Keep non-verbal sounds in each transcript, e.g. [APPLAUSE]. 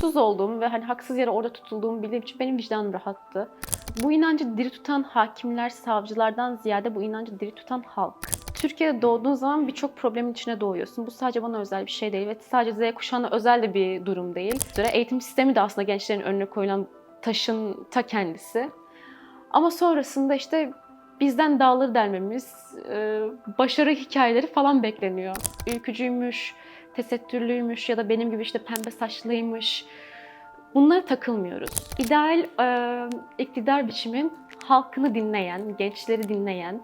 suçsuz olduğum ve hani haksız yere orada tutulduğumu bildiğim için benim vicdanım rahattı. Bu inancı diri tutan hakimler, savcılardan ziyade bu inancı diri tutan halk. Türkiye'de doğduğun zaman birçok problemin içine doğuyorsun. Bu sadece bana özel bir şey değil ve sadece Z kuşağına özel de bir durum değil. Eğitim sistemi de aslında gençlerin önüne koyulan taşın ta kendisi. Ama sonrasında işte bizden dağılır delmemiz, başarı hikayeleri falan bekleniyor. Ülkücüymüş, tesettürlüymüş ya da benim gibi işte pembe saçlıymış. Bunlara takılmıyoruz. İdeal e, iktidar biçimin halkını dinleyen, gençleri dinleyen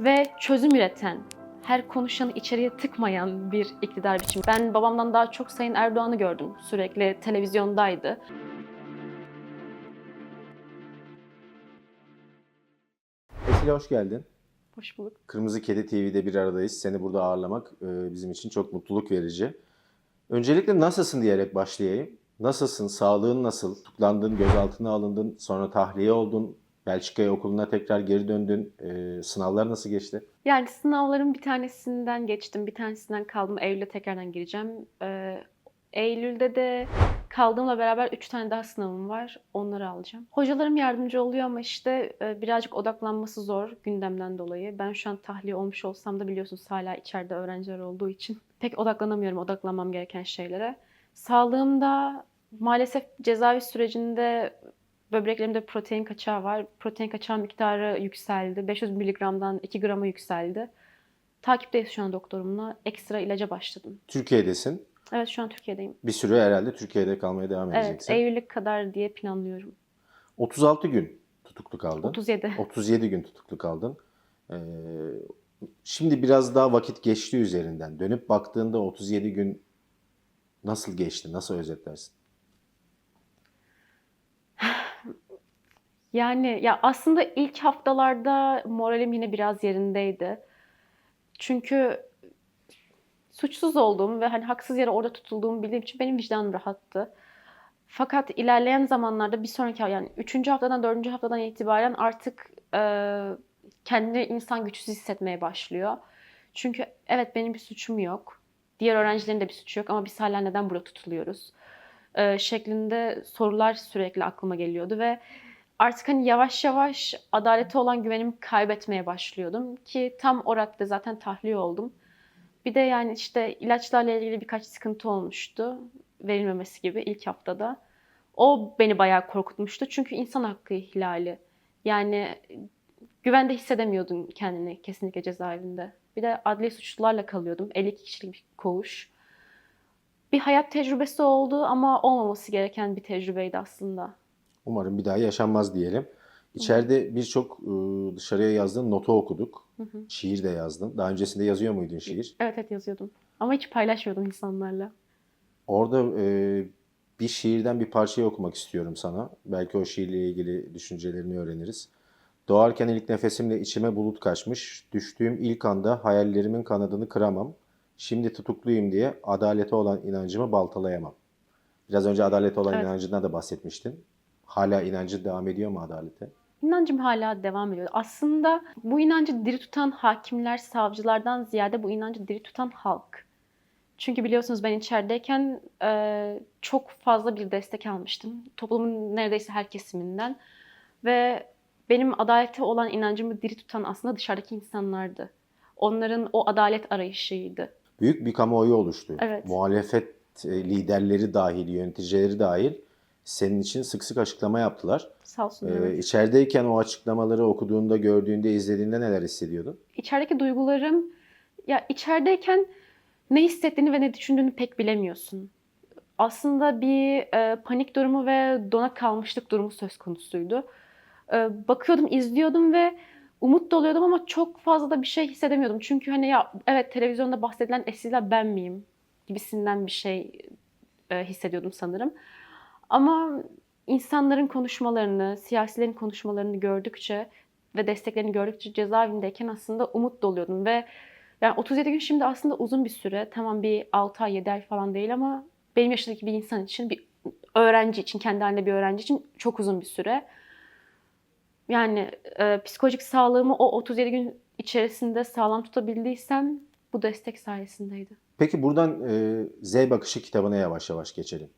ve çözüm üreten, her konuşanı içeriye tıkmayan bir iktidar biçimi. Ben babamdan daha çok Sayın Erdoğan'ı gördüm. Sürekli televizyondaydı. Esile hoş geldin. Hoş bulduk. Kırmızı Kedi TV'de bir aradayız. Seni burada ağırlamak e, bizim için çok mutluluk verici. Öncelikle nasılsın diyerek başlayayım. Nasılsın? Sağlığın nasıl? Tutuklandın, gözaltına alındın, sonra tahliye oldun. Belçika'ya okuluna tekrar geri döndün. E, sınavlar nasıl geçti? Yani sınavların bir tanesinden geçtim, bir tanesinden kaldım. Eylül'de tekrardan gireceğim. Ee, Eylül'de de kaldığımla beraber 3 tane daha sınavım var. Onları alacağım. Hocalarım yardımcı oluyor ama işte e, birazcık odaklanması zor gündemden dolayı. Ben şu an tahliye olmuş olsam da biliyorsunuz hala içeride öğrenciler olduğu için pek odaklanamıyorum odaklanmam gereken şeylere. Sağlığımda maalesef cezaevi sürecinde böbreklerimde protein kaçağı var. Protein kaçağı miktarı yükseldi. 500 miligramdan 2 grama yükseldi. Takipteyiz şu an doktorumla. Ekstra ilaca başladım. Türkiye'desin. Evet şu an Türkiye'deyim. Bir süre herhalde Türkiye'de kalmaya devam Evet edeceksin. Eylül'e kadar diye planlıyorum. 36 gün tutuklu kaldın. 37. 37 gün tutuklu kaldın. Ee, şimdi biraz daha vakit geçti üzerinden. Dönüp baktığında 37 gün nasıl geçti? Nasıl özetlersin? [SIGHS] Yani ya aslında ilk haftalarda moralim yine biraz yerindeydi. Çünkü suçsuz olduğum ve hani haksız yere orada tutulduğumu bildiğim için benim vicdanım rahattı. Fakat ilerleyen zamanlarda bir sonraki yani 3. haftadan 4. haftadan itibaren artık e, kendini insan güçsüz hissetmeye başlıyor. Çünkü evet benim bir suçum yok. Diğer öğrencilerin de bir suçu yok ama biz hala neden burada tutuluyoruz? E, şeklinde sorular sürekli aklıma geliyordu ve artık hani yavaş yavaş adalete olan güvenimi kaybetmeye başlıyordum ki tam o zaten tahliye oldum. Bir de yani işte ilaçlarla ilgili birkaç sıkıntı olmuştu. Verilmemesi gibi ilk haftada. O beni bayağı korkutmuştu. Çünkü insan hakkı ihlali. Yani güvende hissedemiyordun kendini kesinlikle cezaevinde. Bir de adli suçlularla kalıyordum. 52 kişilik bir koğuş. Bir hayat tecrübesi oldu ama olmaması gereken bir tecrübeydi aslında. Umarım bir daha yaşanmaz diyelim. İçeride birçok e, dışarıya yazdığın notu okuduk. Hı hı. Şiir de yazdın. Daha öncesinde yazıyor muydun şiir? Evet evet yazıyordum. Ama hiç paylaşmıyordum insanlarla. Orada e, bir şiirden bir parçayı okumak istiyorum sana. Belki o şiirle ilgili düşüncelerini öğreniriz. Doğarken ilk nefesimle içime bulut kaçmış. Düştüğüm ilk anda hayallerimin kanadını kıramam. Şimdi tutukluyum diye adalete olan inancımı baltalayamam. Biraz önce adalete olan Evet. inancından da bahsetmiştin. Hala inancı devam ediyor mu adalete? İnancım hala devam ediyor. Aslında bu inancı diri tutan hakimler, savcılardan ziyade bu inancı diri tutan halk. Çünkü biliyorsunuz ben içerideyken e, çok fazla bir destek almıştım. Toplumun neredeyse her kesiminden. Ve benim adalete olan inancımı diri tutan aslında dışarıdaki insanlardı. Onların o adalet arayışıydı. Büyük bir kamuoyu oluştu. Evet. Muhalefet e, liderleri dahil, yöneticileri dahil senin için sık sık açıklama yaptılar. Sağ olsun. Ee, evet. içerideyken o açıklamaları okuduğunda, gördüğünde, izlediğinde neler hissediyordun? içerideki duygularım ya içerideyken ne hissettiğini ve ne düşündüğünü pek bilemiyorsun. Aslında bir e, panik durumu ve dona kalmışlık durumu söz konusuydu. E, bakıyordum, izliyordum ve umut doluyordum ama çok fazla da bir şey hissedemiyordum. Çünkü hani ya evet televizyonda bahsedilen Esila ben miyim gibisinden bir şey e, hissediyordum sanırım. Ama insanların konuşmalarını, siyasilerin konuşmalarını gördükçe ve desteklerini gördükçe cezaevindeyken aslında umut doluyordum ve yani 37 gün şimdi aslında uzun bir süre. Tamam bir 6 ay 7 ay falan değil ama benim yaşımdaki bir insan için bir öğrenci için kendi halinde bir öğrenci için çok uzun bir süre. Yani e, psikolojik sağlığımı o 37 gün içerisinde sağlam tutabildiysem bu destek sayesindeydi. Peki buradan e, Z Bakışı kitabına yavaş yavaş geçelim.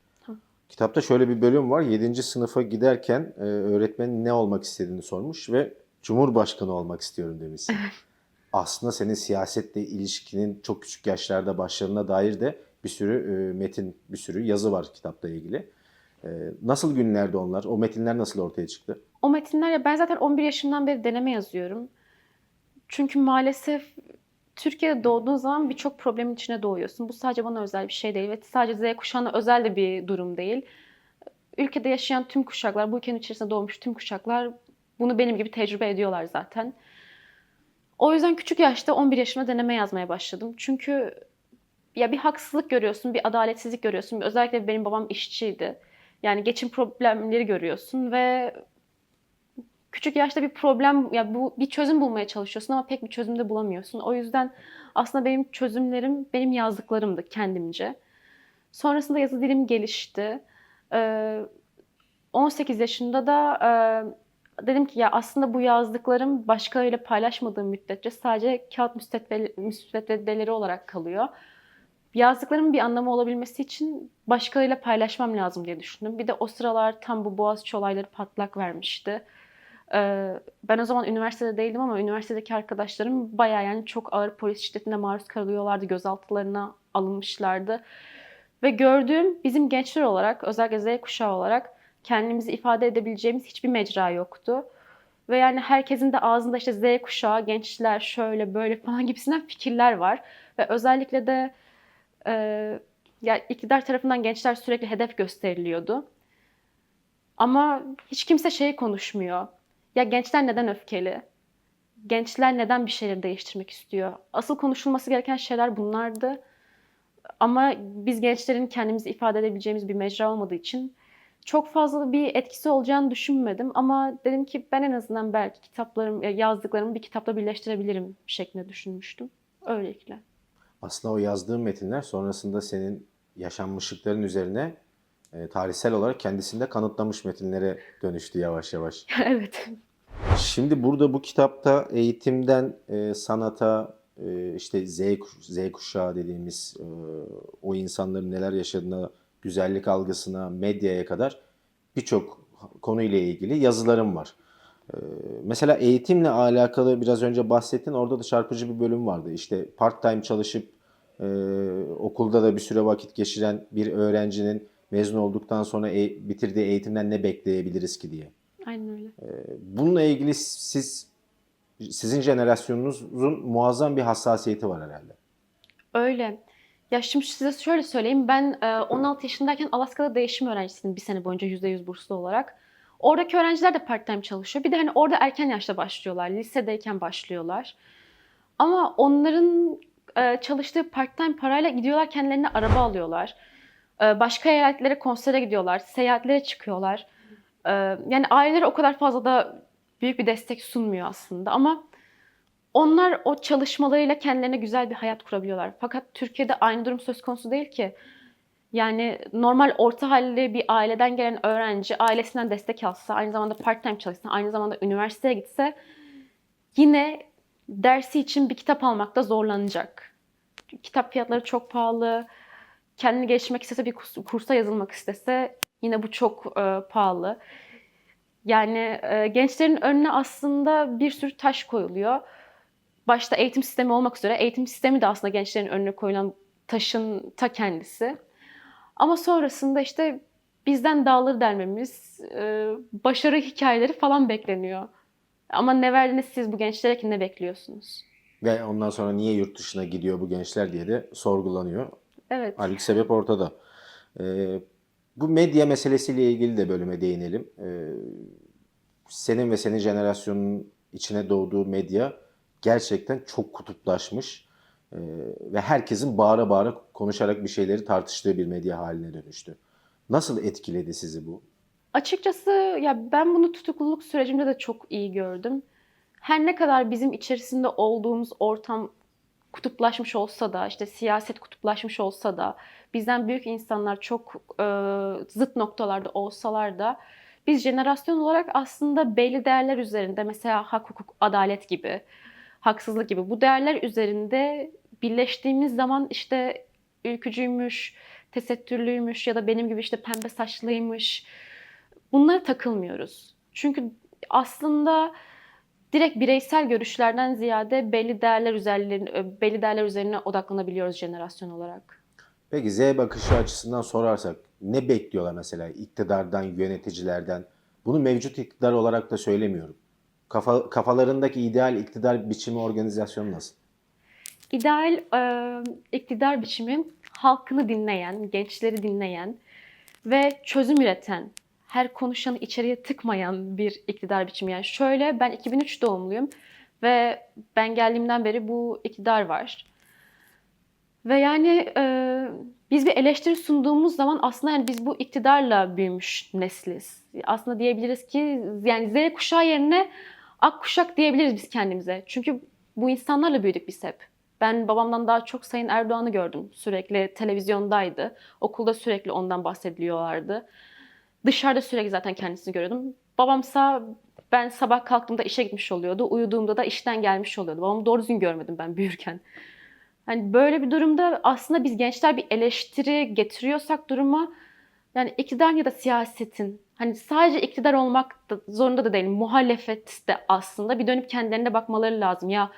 Kitapta şöyle bir bölüm var. 7. sınıfa giderken e, öğretmenin ne olmak istediğini sormuş ve Cumhurbaşkanı olmak istiyorum demişsin. [LAUGHS] Aslında senin siyasetle ilişkinin çok küçük yaşlarda başlarına dair de bir sürü e, metin, bir sürü yazı var kitapla ilgili. E, nasıl günlerdi onlar? O metinler nasıl ortaya çıktı? O metinler ya ben zaten 11 yaşımdan beri deneme yazıyorum. Çünkü maalesef Türkiye'de doğduğun zaman birçok problemin içine doğuyorsun. Bu sadece bana özel bir şey değil ve sadece Z kuşağına özel de bir durum değil. Ülkede yaşayan tüm kuşaklar, bu ülkenin içerisinde doğmuş tüm kuşaklar bunu benim gibi tecrübe ediyorlar zaten. O yüzden küçük yaşta 11 yaşımda deneme yazmaya başladım. Çünkü ya bir haksızlık görüyorsun, bir adaletsizlik görüyorsun. Özellikle benim babam işçiydi. Yani geçim problemleri görüyorsun ve küçük yaşta bir problem ya bu bir çözüm bulmaya çalışıyorsun ama pek bir çözüm de bulamıyorsun. O yüzden aslında benim çözümlerim benim yazdıklarımdı kendimce. Sonrasında yazı dilim gelişti. Ee, 18 yaşında da e, dedim ki ya aslında bu yazdıklarım başkalarıyla paylaşmadığım müddetçe sadece kağıt müsvedde- müsveddeleri olarak kalıyor. Yazdıklarımın bir anlamı olabilmesi için başkalarıyla paylaşmam lazım diye düşündüm. Bir de o sıralar tam bu Boğaziçi olayları patlak vermişti. Ben o zaman üniversitede değildim ama üniversitedeki arkadaşlarım bayağı yani çok ağır polis şiddetine maruz kalıyorlardı. Gözaltılarına alınmışlardı. Ve gördüğüm bizim gençler olarak özellikle Z kuşağı olarak kendimizi ifade edebileceğimiz hiçbir mecra yoktu. Ve yani herkesin de ağzında işte Z kuşağı, gençler şöyle böyle falan gibisinden fikirler var. Ve özellikle de e, ya iktidar tarafından gençler sürekli hedef gösteriliyordu. Ama hiç kimse şey konuşmuyor. Ya gençler neden öfkeli? Gençler neden bir şeyleri değiştirmek istiyor? Asıl konuşulması gereken şeyler bunlardı. Ama biz gençlerin kendimizi ifade edebileceğimiz bir mecra olmadığı için çok fazla bir etkisi olacağını düşünmedim. Ama dedim ki ben en azından belki kitaplarım, ya yazdıklarımı bir kitapla birleştirebilirim şeklinde düşünmüştüm. Öylelikle. Aslında o yazdığın metinler sonrasında senin yaşanmışlıkların üzerine e, tarihsel olarak kendisinde kanıtlamış metinlere dönüştü yavaş yavaş. [LAUGHS] evet. Şimdi burada bu kitapta eğitimden e, sanata, e, işte Z, Z kuşağı dediğimiz e, o insanların neler yaşadığına, güzellik algısına, medyaya kadar birçok konuyla ilgili yazılarım var. E, mesela eğitimle alakalı biraz önce bahsettin. Orada da çarpıcı bir bölüm vardı. İşte part-time çalışıp e, okulda da bir süre vakit geçiren bir öğrencinin mezun olduktan sonra e- bitirdiği eğitimden ne bekleyebiliriz ki diye. Aynen öyle. Bununla ilgili siz sizin jenerasyonunuzun muazzam bir hassasiyeti var herhalde. Öyle. Ya şimdi size şöyle söyleyeyim. Ben e, 16 yaşındayken Alaska'da değişim öğrencisiydim bir sene boyunca %100 burslu olarak. Oradaki öğrenciler de part-time çalışıyor. Bir de hani orada erken yaşta başlıyorlar. Lisedeyken başlıyorlar. Ama onların e, çalıştığı part-time parayla gidiyorlar kendilerine araba alıyorlar. E, başka eyaletlere konsere gidiyorlar. Seyahatlere çıkıyorlar. E, yani aileleri o kadar fazla da büyük bir destek sunmuyor aslında. Ama onlar o çalışmalarıyla kendilerine güzel bir hayat kurabiliyorlar. Fakat Türkiye'de aynı durum söz konusu değil ki. Yani normal orta halli bir aileden gelen öğrenci ailesinden destek alsa, aynı zamanda part-time çalışsa, aynı zamanda üniversiteye gitse yine dersi için bir kitap almakta zorlanacak. Kitap fiyatları çok pahalı. Kendini geliştirmek istese bir kurs- kursa yazılmak istese yine bu çok e, pahalı. Yani e, gençlerin önüne aslında bir sürü taş koyuluyor başta eğitim sistemi olmak üzere eğitim sistemi de aslında gençlerin önüne koyulan taşın ta kendisi. Ama sonrasında işte bizden dağları delmemiz, e, başarı hikayeleri falan bekleniyor. Ama ne verdiniz siz bu gençlere ki ne bekliyorsunuz? Ve ondan sonra niye yurt dışına gidiyor bu gençler diye de sorgulanıyor. Evet. Halbuki sebep ortada. Ee, bu medya meselesiyle ilgili de bölüme değinelim. Ee, senin ve senin jenerasyonun içine doğduğu medya gerçekten çok kutuplaşmış ee, ve herkesin bağıra bağıra konuşarak bir şeyleri tartıştığı bir medya haline dönüştü. Nasıl etkiledi sizi bu? Açıkçası ya ben bunu tutukluluk sürecimde de çok iyi gördüm. Her ne kadar bizim içerisinde olduğumuz ortam kutuplaşmış olsa da, işte siyaset kutuplaşmış olsa da, bizden büyük insanlar çok e, zıt noktalarda olsalar da biz jenerasyon olarak aslında belli değerler üzerinde mesela hak, hukuk, adalet gibi, haksızlık gibi bu değerler üzerinde birleştiğimiz zaman işte ülkücüymüş, tesettürlüymüş ya da benim gibi işte pembe saçlıymış. Bunlara takılmıyoruz. Çünkü aslında direkt bireysel görüşlerden ziyade belli değerler üzerine belli değerler üzerine odaklanabiliyoruz jenerasyon olarak. Peki Z bakışı açısından sorarsak ne bekliyorlar mesela iktidardan, yöneticilerden? Bunu mevcut iktidar olarak da söylemiyorum. Kafa, kafalarındaki ideal iktidar biçimi organizasyonu nasıl? İdeal e, iktidar biçimi halkını dinleyen, gençleri dinleyen ve çözüm üreten, her konuşanı içeriye tıkmayan bir iktidar biçimi. Yani şöyle ben 2003 doğumluyum ve ben geldiğimden beri bu iktidar var. Ve yani e, biz bir eleştiri sunduğumuz zaman aslında yani biz bu iktidarla büyümüş nesliz. Aslında diyebiliriz ki yani Z kuşağı yerine ak kuşak diyebiliriz biz kendimize. Çünkü bu insanlarla büyüdük biz hep. Ben babamdan daha çok Sayın Erdoğan'ı gördüm. Sürekli televizyondaydı. Okulda sürekli ondan bahsediliyorlardı. Dışarıda sürekli zaten kendisini görüyordum. Babamsa ben sabah kalktığımda işe gitmiş oluyordu. Uyuduğumda da işten gelmiş oluyordu. Babamı doğru düzgün görmedim ben büyürken. Hani böyle bir durumda aslında biz gençler bir eleştiri getiriyorsak duruma yani iktidar ya da siyasetin hani sadece iktidar olmak da zorunda da değil muhalefet de aslında bir dönüp kendilerine bakmaları lazım. Ya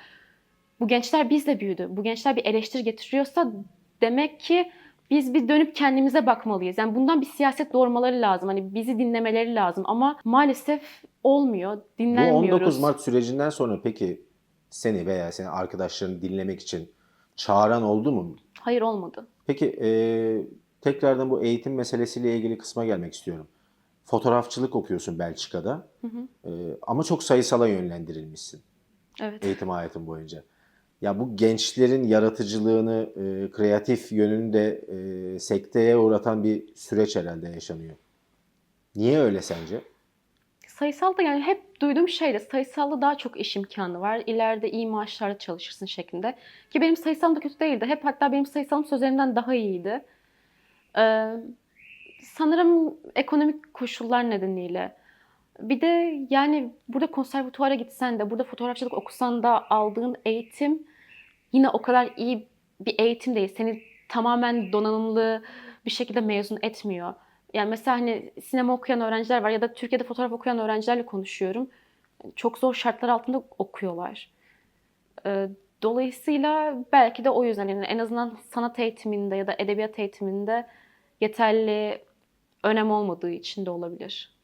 bu gençler bizle büyüdü. Bu gençler bir eleştiri getiriyorsa demek ki biz bir dönüp kendimize bakmalıyız. Yani bundan bir siyaset doğurmaları lazım. Hani bizi dinlemeleri lazım ama maalesef olmuyor. Bu Dinlenmiyoruz. 19 Mart sürecinden sonra peki seni veya senin arkadaşlarını dinlemek için çağıran oldu mu? Hayır olmadı. Peki e, tekrardan bu eğitim meselesiyle ilgili kısma gelmek istiyorum. Fotoğrafçılık okuyorsun Belçika'da E, ama çok sayısala yönlendirilmişsin Evet. eğitim hayatın boyunca. Ya bu gençlerin yaratıcılığını, e, kreatif yönünü de e, sekteye uğratan bir süreç herhalde yaşanıyor. Niye öyle sence? Sayısalda yani hep duyduğum şeydi. Sayısalda daha çok iş imkanı var. İleride iyi maaşlarda çalışırsın şeklinde. Ki benim sayısalım da kötü değildi. Hep hatta benim sayısalım sözlerimden daha iyiydi. Ee, sanırım ekonomik koşullar nedeniyle. Bir de yani burada konservatuvara gitsen de, burada fotoğrafçılık okusan da aldığın eğitim yine o kadar iyi bir eğitim değil. Seni tamamen donanımlı bir şekilde mezun etmiyor. Yani mesela hani sinema okuyan öğrenciler var ya da Türkiye'de fotoğraf okuyan öğrencilerle konuşuyorum. Çok zor şartlar altında okuyorlar. Ee, Dolayısıyla belki de o yüzden yani en azından sanat eğitiminde ya da edebiyat eğitiminde yeterli önem olmadığı için de olabilir.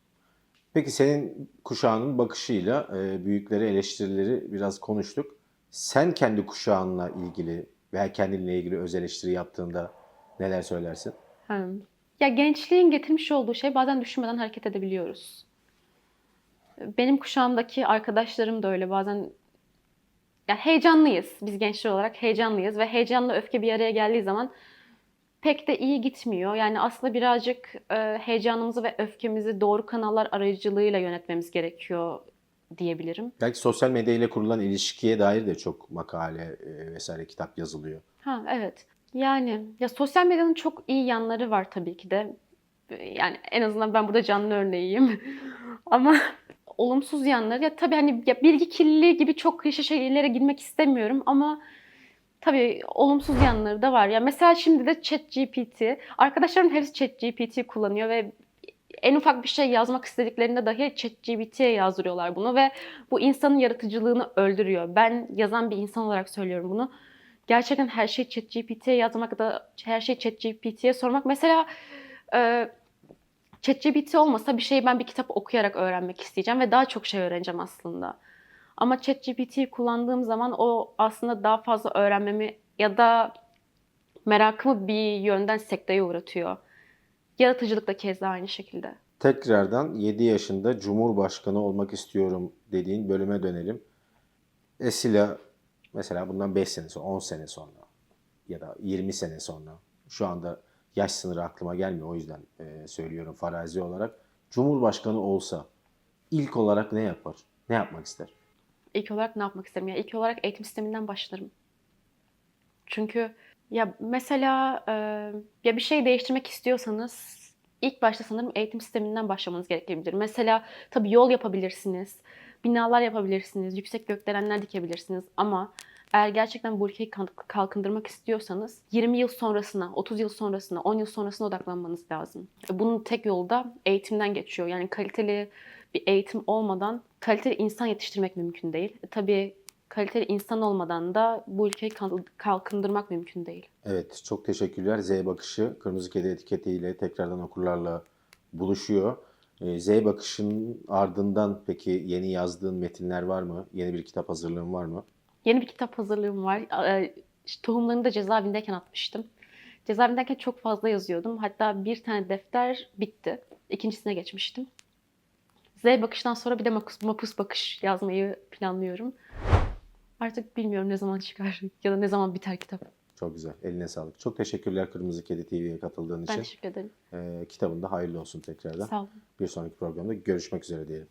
Peki senin kuşağının bakışıyla e, büyükleri eleştirileri biraz konuştuk. Sen kendi kuşağınla ilgili veya kendinle ilgili öz eleştiri yaptığında neler söylersin? Hmm. Ya gençliğin getirmiş olduğu şey bazen düşünmeden hareket edebiliyoruz. Benim kuşağımdaki arkadaşlarım da öyle bazen ya heyecanlıyız biz gençler olarak heyecanlıyız ve heyecanla öfke bir araya geldiği zaman pek de iyi gitmiyor. Yani aslında birazcık e, heyecanımızı ve öfkemizi doğru kanallar aracılığıyla yönetmemiz gerekiyor diyebilirim. Belki sosyal medya ile kurulan ilişkiye dair de çok makale e, vesaire kitap yazılıyor. Ha evet. Yani ya sosyal medyanın çok iyi yanları var tabii ki de. Yani en azından ben burada canlı örneğiyim. [LAUGHS] Ama [LAUGHS] olumsuz yanları ya tabii hani ya bilgi kirliliği gibi çok klişe şeylere girmek istemiyorum ama tabii olumsuz yanları da var. Ya mesela şimdi de ChatGPT, arkadaşlarım hepsi ChatGPT kullanıyor ve en ufak bir şey yazmak istediklerinde dahi ChatGPT'ye yazdırıyorlar bunu ve bu insanın yaratıcılığını öldürüyor. Ben yazan bir insan olarak söylüyorum bunu. Gerçekten her şeyi ChatGPT'ye yazmak da her şeyi ChatGPT'ye sormak. Mesela e, ChatGPT olmasa bir şeyi ben bir kitap okuyarak öğrenmek isteyeceğim ve daha çok şey öğreneceğim aslında. Ama ChatGPT'yi kullandığım zaman o aslında daha fazla öğrenmemi ya da merakımı bir yönden sekteye uğratıyor. Yaratıcılık da keza aynı şekilde. Tekrardan 7 yaşında Cumhurbaşkanı olmak istiyorum dediğin bölüme dönelim. Esila mesela bundan 5 sene sonra, 10 sene sonra ya da 20 sene sonra şu anda yaş sınırı aklıma gelmiyor o yüzden e, söylüyorum farazi olarak. Cumhurbaşkanı olsa ilk olarak ne yapar? Ne yapmak ister? İlk olarak ne yapmak isterim? Ya ilk olarak eğitim sisteminden başlarım. Çünkü ya mesela e, ya bir şey değiştirmek istiyorsanız ilk başta sanırım eğitim sisteminden başlamanız gerekebilir. Mesela tabii yol yapabilirsiniz, binalar yapabilirsiniz, yüksek gökdelenler dikebilirsiniz ama Eğer gerçekten bu ülkeyi kalkındırmak istiyorsanız 20 yıl sonrasına, 30 yıl sonrasına, 10 yıl sonrasına odaklanmanız lazım. Bunun tek yolu da eğitimden geçiyor. Yani kaliteli bir eğitim olmadan kaliteli insan yetiştirmek mümkün değil. E, Tabii kaliteli insan olmadan da bu ülkeyi kal- kalkındırmak mümkün değil. Evet, çok teşekkürler. Z Bakışı Kırmızı Kedi etiketiyle tekrardan okurlarla buluşuyor. Ee, Z Bakış'ın ardından peki yeni yazdığın metinler var mı? Yeni bir kitap hazırlığın var mı? Yeni bir kitap hazırlığım var. İşte Tohumlarını da cezaevindeyken atmıştım. Cezaevindeyken çok fazla yazıyordum. Hatta bir tane defter bitti. İkincisine geçmiştim. Z bakıştan sonra bir de makus, mapus bakış yazmayı planlıyorum. Artık bilmiyorum ne zaman çıkar [LAUGHS] ya da ne zaman biter kitap. Çok güzel. Eline sağlık. Çok teşekkürler Kırmızı Kedi TV'ye katıldığın Ben için. teşekkür ederim. Ee, kitabın da hayırlı olsun tekrardan. Sağ olun. Bir sonraki programda görüşmek üzere diyelim.